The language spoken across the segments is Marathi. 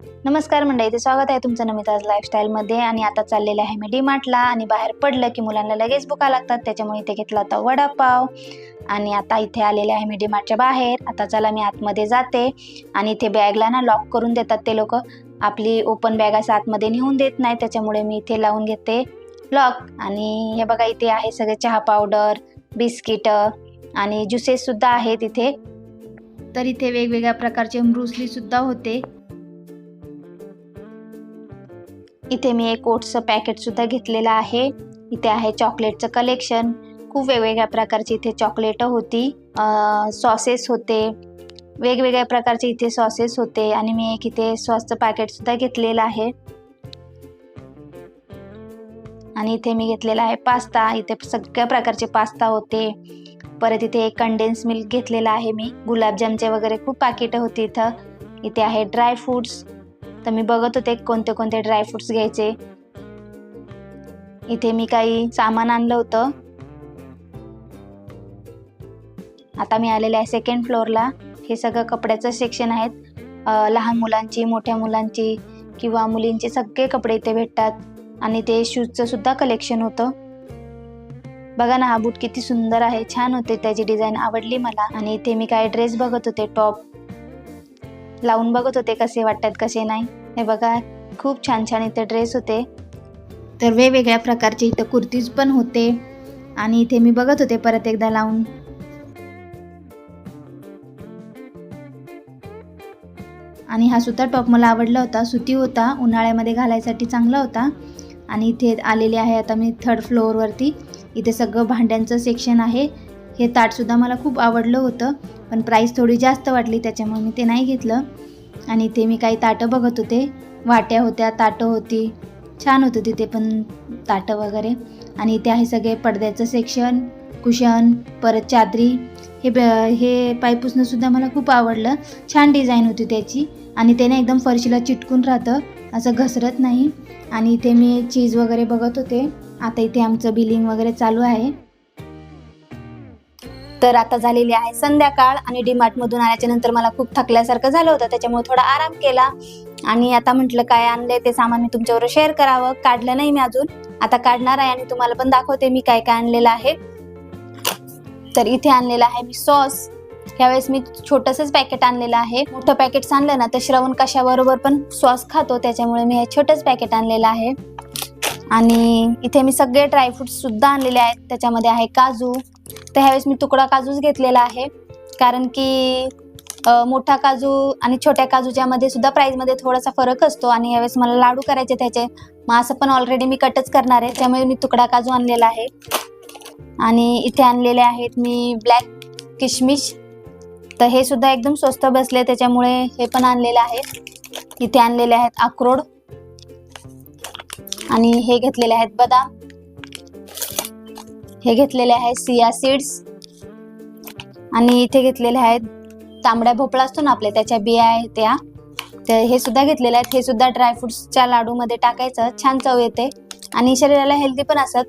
नमस्कार मंडळी ते स्वागत आहे तुमचं नमिताज लाईफस्टाईलमध्ये आणि आता चाललेलं आहे मी डी मार्टला आणि बाहेर पडलं की मुलांना लगेच भुका लागतात त्याच्यामुळे इथे घेतला होता वडापाव. आणि आता इथे आलेले आहे मी डी मार्टच्या बाहेर. आता चला मी आतमध्ये जाते आणि इथे बॅगला ना लॉक करून देतात ते लोक. आपली ओपन बॅग असं आतमध्ये नेऊन देत नाही त्याच्यामुळे मी इथे लावून घेते लॉक आणि हे बघा इथे आहे सगळे चहा पावडर बिस्किटं आणि ज्युसेससुद्धा आहेत इथे. तर इथे वेगवेगळ्या प्रकारचे सुद्धा होते. इथे मी एक ओट्सचं पॅकेटसुद्धा घेतलेलं आहे. इथे आहे चॉकलेटचं कलेक्शन खूप वेगवेगळ्या प्रकारची इथे चॉकलेटं होती. सॉसेस होते. वेगवेगळ्या प्रकारचे इथे सॉसेस होते आणि मी एक इथे सॉसचं पॅकेटसुद्धा घेतलेलं आहे. आणि इथे मी घेतलेला आहे पास्ता. इथे सगळ्या प्रकारचे पास्ता होते. परत इथे एक कंडेन्स मिल्क घेतलेला आहे मी. गुलाबजामचे वगैरे खूप पाकिटं होती इथं. इथे आहे ड्राय फ्रूट्स तर मी बघत होते कोणते कोणते ड्रायफ्रुट्स घ्यायचे. इथे मी काही सामान आणलं होतं. आता मी आलेले आहे सेकंड फ्लोअरला हे सगळं कपड्याचं सेक्शन आहेत. लहान मुलांची मोठ्या मुलांची किंवा मुलींचे सगळे कपडे इथे भेटतात. आणि ते शूजचं सुद्धा कलेक्शन होतं. बघा ना हा बूट किती सुंदर आहे. छान होते त्याची डिझाईन आवडली मला. आणि इथे मी काय ड्रेस बघत होते टॉप लावून बघत होते कसे वाटतात कसे नाही. हे बघा खूप छान छान इथे ड्रेस होते. तर वेगवेगळ्या प्रकारचे इथं कुर्तीज पण होते. आणि इथे मी बघत होते परत एकदा लावून. आणि हा सुद्धा टॉप मला आवडला होता. सुती होता उन्हाळ्यामध्ये घालायसाठी चांगला होता. आणि इथे आलेले आहे आता मी थर्ड फ्लोअरवरती इथे सगळं भांड्यांचं सेक्शन आहे. हे ताटसुद्धा मला खूप आवडलं होतं पण प्राईस थोडी जास्त वाटली त्याच्यामुळे मी ते नाही घेतलं. आणि ते मी काही ताटं बघत होते वाट्या होत्या ताटं होती छान होतं तिथे पण ताटं वगैरे. आणि इथे आहे सगळे पडद्याचं सेक्शन कुशन परत चादरी. हे ब हे पायपुसणंसुद्धा मला खूप आवडलं. छान डिझाईन होती त्याची. आणि त्याने एकदम फरशीला चिटकून राहतं असं घसरत नाही. आणि इथे मी चीज वगैरे बघत होते. आता इथे आमचं बिलिंग वगैरे चालू आहे. तर आता झालेली आहे संध्याकाळ आणि डीमार्टमधून आल्याच्यानंतर मला खूप थकल्यासारखं झालं होतं त्याच्यामुळे थोडा आराम केला. आणि आता म्हटलं काय आणलंय ते सामान मी तुमच्यावर शेअर करावं. काढलं नाही मी अजून. आता काढणार आहे आणि तुम्हाला पण दाखवते मी काय काय आणलेलं आहे. तर इथे आणलेलं आहे मी सॉस. यावेळेस मी छोटंसंच पॅकेट आणलेलं आहे. मोठं पॅकेट आणलं ना तर श्रवण कशाबरोबर पण सॉस खातो त्याच्यामुळे मी हे छोटंच पॅकेट आणलेलं आहे. आणि इथे मी सगळे ड्रायफ्रुट्स सुद्धा आणलेले आहेत. त्याच्यामध्ये आहे काजू तर ह्यावेळेस मी तुकडा काजूच घेतलेला आहे. कारण की मोठा काजू आणि छोट्या काजूच्या मध्ये सुद्धा प्राईजमध्ये थोडासा फरक असतो आणि यावेळेस मला लाडू करायचे त्याचे मग असं पण ऑलरेडी मी कटच करणार आहे. त्यामुळे मी तुकडा काजू आणलेला आहे. आणि इथे आणलेले आहेत मी ब्लॅक किशमिश. तर हे सुद्धा एकदम स्वस्त बसले त्याच्यामुळे हे पण आणलेलं आहे. इथे आणलेले आहेत अक्रोड. आणि हे घेतलेले आहेत बदाम. हे घेतलेले आहेत सिया सीड्स. आणि इथे घेतलेले आहेत तांबड्या भोपळा असतो ना आपल्या त्याच्या बिया आहेत त्या. तर हे सुद्धा घेतलेले आहेत. हे सुद्धा ड्रायफ्रुट्सच्या लाडूमध्ये टाकायचं. छान चव येते. आणि शरीराला हेल्दी पण असत.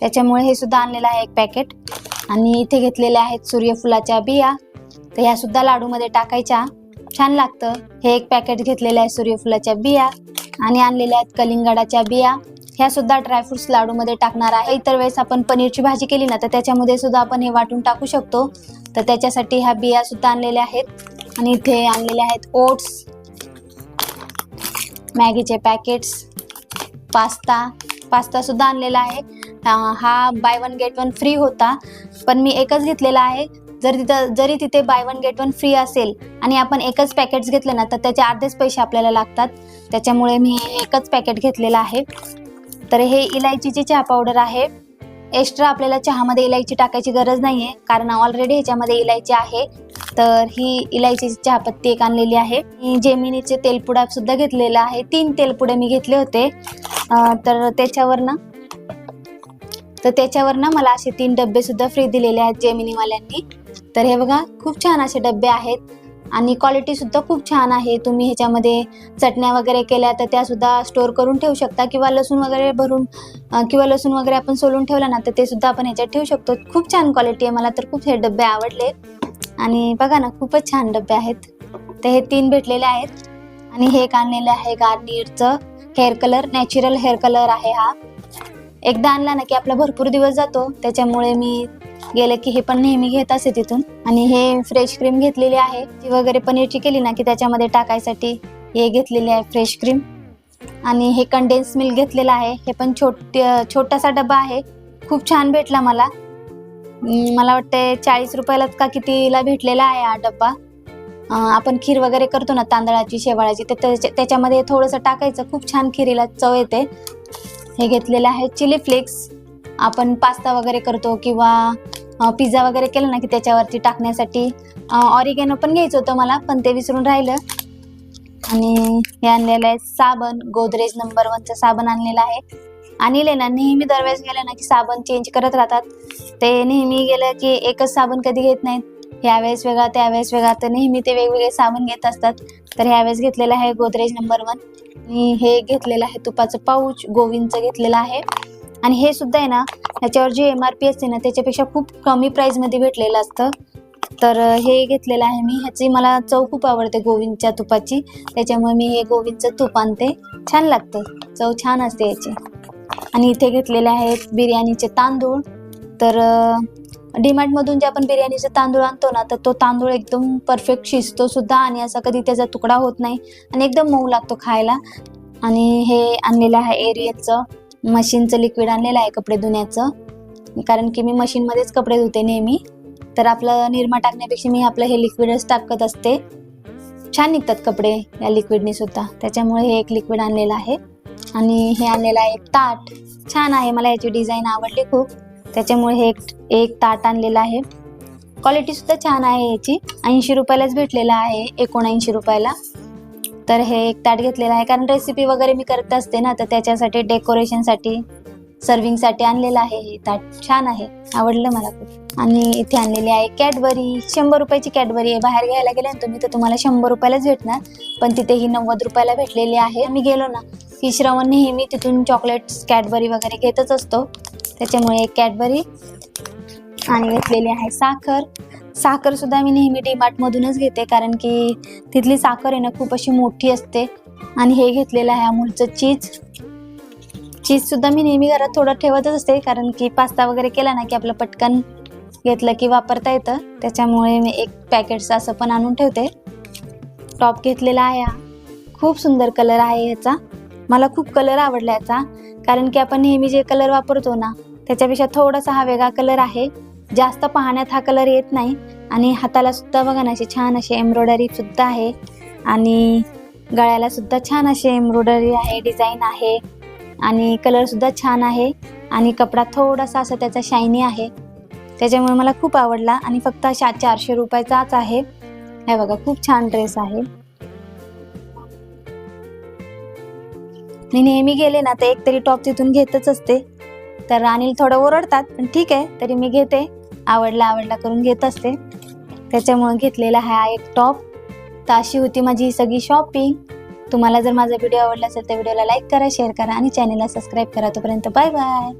त्याच्यामुळे हे सुद्धा आणलेलं आहे एक पॅकेट आणि इथे घेतलेले आहेत सूर्यफुलाच्या बिया. तर ह्या सुद्धा लाडूमध्ये टाकायच्या. छान लागतं. हे एक पॅकेट घेतलेलं आहे सूर्यफुलाच्या बिया. आणि आणलेल्या आहेत कलिंगडाच्या बिया. ह्या सुद्धा ड्रायफ्रुट्स लाडूमध्ये टाकणार आहे. इतर वेळेस आपण पनीरची भाजी केली ना तर त्याच्यामध्ये सुद्धा आपण हे वाटून टाकू शकतो. तर त्याच्यासाठी ह्या बिया सुद्धा आणलेल्या आहेत. आणि इथे आणलेले आहेत ओट्स मॅगीचे पॅकेट्स पास्ता. पास्ता सुद्धा आणलेला आहे. हा buy one get one free होता. पण मी एकच घेतलेला आहे. जर तिथं जरी तिथे buy one get one free असेल आणि आपण एकच पॅकेट्स घेतलं ना तर त्याचे अर्धेच पैसे आपल्याला लागतात. त्याच्यामुळे मी एकच पॅकेट घेतलेलं आहे. तर हे इलायचीची चहा पावडर आहे. एक्स्ट्रा आपल्याला चहामध्ये इलायची टाकायची गरज नाही आहे कारण ऑलरेडी ह्याच्यामध्ये इलायची आहे. तर ही इलायचीची चहापत्ती एक आणलेली आहे. जेमिनीचे तेलपुडा सुद्धा घेतलेला आहे. तीन तेलपुडे मी घेतले होते. तर त्याच्यावर ना तर त्याच्यावर ना मला असे तीन डबे सुद्धा फ्री दिलेले आहेत जेमिनीवाल्यांनी. तर हे बघा खूप छान असे डबे आहेत. आणि क्वालिटीसुद्धा खूप छान आहे. तुम्ही ह्याच्यामध्ये चटण्या वगैरे केल्या तर त्यासुद्धा स्टोअर करून ठेवू शकता. किंवा लसूण वगैरे भरून किंवा लसूण वगैरे आपण सोलून ठेवलं ना तर ते सुद्धा आपण ह्याच्यात ठेवू शकतो. खूप छान क्वालिटी आहे. मला तर खूप हे डबे आवडले. आणि बघा ना खूपच छान डबे आहेत. तर हे तीन भेटलेले आहेत. आणि हे एक आणलेलं आहे गार्नियरचं hair colour natural hair colour आहे हा. एकदा आणला ना की आपला भरपूर दिवस जातो. त्याच्यामुळे मी गेले की हे पण नेहमी घेत असे तिथून. आणि हे फ्रेश क्रीम घेतलेली आहे. ती वगैरे पनीरची केली ना की त्याच्यामध्ये टाकायसाठी हे घेतलेली आहे फ्रेश क्रीम आणि हे कंडेन्स मिल्क घेतलेलं आहे. हे पण छोट छोटासा डबा आहे. खूप छान भेटला मला. मला वाटते चाळीस रुपयालाच का कितीला भेटलेला आहे हा डब्बा. आपण खीर वगैरे करतो ना तांदळाची शेवाळाची तर त्याच्यामध्ये थोडंसं टाकायचं. खूप छान खिरीला चव येते. हे घेतलेलं आहे. चिली फ्लेक्स आपण पास्ता वगैरे करतो किंवा पिझ्झा वगैरे केला ना की त्याच्यावरती टाकण्यासाठी ऑरिगॅनो पण घ्यायचं होतं मला पण ते विसरून राहिलं. आणि हे आणलेलं आहे साबण गोदरेज नंबर वनचं साबण आणलेलं आहे. आणले ना नेहमी दरवेळेस गेलं ना की साबण चेंज करत राहतात. ते नेहमी गेलं की एकच साबण कधी घेत नाहीत. ह्यावेळेस वेगळा त्यावेळेस वेगळा. तर नेहमी ते वेगवेगळे साबण घेत असतात. तर ह्यावेळेस घेतलेलं आहे गोदरेज नंबर वन हे घेतलेलं आहे तुपाचं पाऊच गोविंदचं घेतलेलं आहे. आणि हे सुद्धा आहे ना ह्याच्यावर जे एम आर पी असते ना त्याच्यापेक्षा खूप कमी प्राईजमध्ये भेटलेलं असतं. तर हे घेतलेलं आहे मी. ह्याची मला चव खूप आवडते गोविंदच्या तुपाची. त्याच्यामुळे मी हे गोविंदचं तूप आणते. छान लागतं. चव छान असते याची. आणि इथे घेतलेले आहेत बिर्याणीचे तांदूळ. तर डीमार्टमधून जे आपण बिर्याणीचे तांदूळ आणतो ना तर तो तांदूळ एकदम परफेक्ट शिजतो सुद्धा आणि असा कधी त्याचा तुकडा होत नाही आणि एकदम मऊ लागतो खायला. आणि हे आणलेलं आहे एरियलचं मशीनचं लिक्विड आणलेलं आहे कपडे धुण्याचं. कारण की मी मशीनमध्येच कपडे धुते नेहमी. तर आपलं निरमा टाकण्यापेक्षा मी आपलं हे लिक्विडच टाकत असते. छान निघतात कपडे या लिक्विडने सुद्धा. त्याच्यामुळे हे एक लिक्विड आणलेलं आहे. आणि हे आणलेलं आहे एक ताट. छान आहे मला याची डिझाईन आवडली खूप. त्याच्यामुळे हे एक एक ताट आणलेलं आहे. क्वालिटी सुद्धा छान आहे याची. ऐंशी रुपयालाच भेटलेलं आहे एकोणऐंशी रुपयाला. तर हे एक ताट घेतलेलं आहे. कारण रेसिपी वगैरे मी करत असते ना तर त्याच्यासाठी डेकोरेशनसाठी सर्विंगसाठी आणलेलं आहे हे ताट. छान आहे. आवडलं मला खूप. आणि इथे आणलेली आहे कॅडबरी. शंभर रुपयाची कॅडबरी आहे. बाहेर घ्यायला गेले ना तुम्ही तर तुम्हाला शंभर रुपयालाच भेटणार. पण तिथे ही नव्वद रुपयाला भेटलेली आहे. मी गेलो ना की श्रवण नेहमी तिथून चॉकलेट्स कॅडबरी वगैरे घेतच असतो. त्याच्यामुळे एक कॅडबरी आणि घेतलेली आहे साखर. साखर सुद्धा मी नेहमी डीमार्ट मधूनच घेते कारण की तिथली साखर आहे ना खूप अशी मोठी असते. आणि हे घेतलेलं आहे अमूलचं चीज. चीज सुद्धा मी नेहमी घरात थोडं ठेवतच असते कारण की पास्ता वगैरे केला ना की आपलं पटकन घेतलं की वापरता येतं. त्याच्यामुळे मी एक पॅकेटचं असं पण आणून ठेवते. टॉप घेतलेला आहे हा. खूप सुंदर कलर आहे ह्याचा मला खूप कलर आवडला याचा. कारण की आपण नेहमी जे कलर वापरतो ना त्याच्यापेक्षा थोडासा हा वेगळा कलर आहे. जास्त पाहण्यात हा कलर येत नाही. आणि हाताला सुद्धा बघा ना अशी छान अशी एम्ब्रॉयडरी सुद्धा आहे. आणि गळ्याला सुद्धा छान अशी एम्ब्रॉयडरी आहे डिझाईन आहे. आणि कलर सुद्धा छान आहे. आणि कपडा थोडासा असा त्याचा शायनी आहे. त्याच्यामुळे मला खूप आवडला. आणि फक्त शा चारशे रुपयाचाच आहे. हे बघा खूप छान ड्रेस आहे. मी नेहमी गेले ना तर एक तरी टॉप तिथून घेतच असते. तर अनिल थोडं ओरडतात पण ठीक आहे तरी मी घेते. आवडला आवडला करून घेत असते. त्याच्यामुळे घेतलेला हा एक टॉप. तर अशी होती माझी ही सगळी शॉपिंग. तुम्हाला जर माझा व्हिडिओ आवडला असेल तर व्हिडिओला लाईक करा शेअर करा आणि चॅनलला सबस्क्राईब करा. तोपर्यंत बाय बाय.